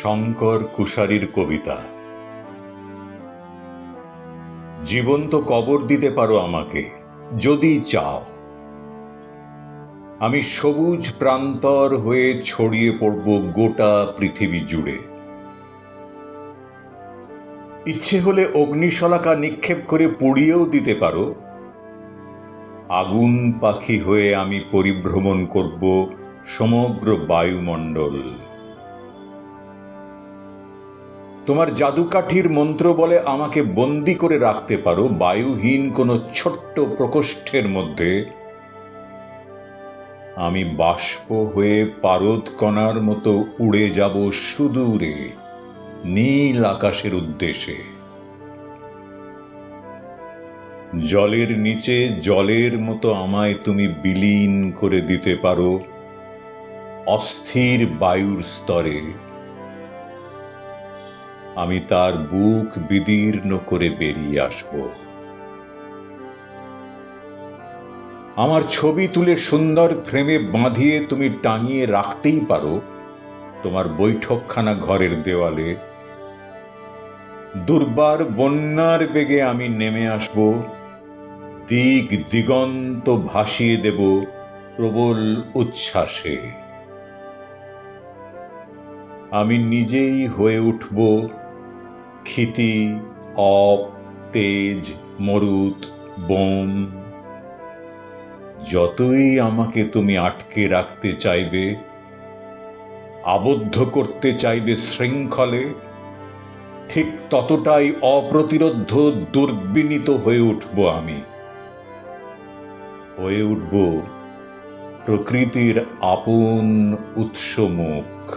শঙ্কর কুশারির কবিতা। জীবন্ত কবর দিতে পারো আমাকে, যদি চাও। আমি সবুজ প্রান্তর হয়ে ছড়িয়ে পড়ব গোটা পৃথিবী জুড়ে। ইচ্ছে হলে অগ্নিশলাকা নিক্ষেপ করে পুড়িয়েও দিতে পারো। আগুন পাখি হয়ে আমি পরিভ্রমণ করব সমগ্র বায়ুমণ্ডল। তোমার জাদুকাঠির মন্ত্র বলে আমাকে বন্দি করে রাখতে পারো বায়ুহীন কোনো ছোট্ট প্রকোষ্ঠের মধ্যে। আমি বাষ্প হয়ে পারদ কণার মতো উড়ে যাব সুদূরে, নীল আকাশের উদ্দেশ্যে। জলের নিচে জলের মতো আমায় তুমি বিলীন করে দিতে পারো অস্থির বায়ুর স্তরে। আমি তার বুক বিদীর্ণ করে বেরিয়ে আসব। আমার ছবি তুলে সুন্দর ফ্রেমে বাঁধিয়ে তুমি টাঙিয়ে রাখতেই পারো, তোমার বৈঠকখানা ঘরের দেওয়ালে। দুর্বার বন্যার বেগে আমি নেমে আসব, দিক দিগন্ত ভাসিয়ে দেব প্রবল উচ্ছ্বাসে। আমি নিজেই হয়ে উঠব ক্ষিতি, অপ, তেজ, মরুত বোম যতই আমাকে তুমি আটকে রাখতে চাইবে, আবদ্ধ করতে চাইবে শৃঙ্খলে, ঠিক ততটাই অপ্রতিরোধ দুর্বিনীত হয়ে উঠব আমি। হয়ে উঠব প্রকৃতির আপন উৎসমুখ।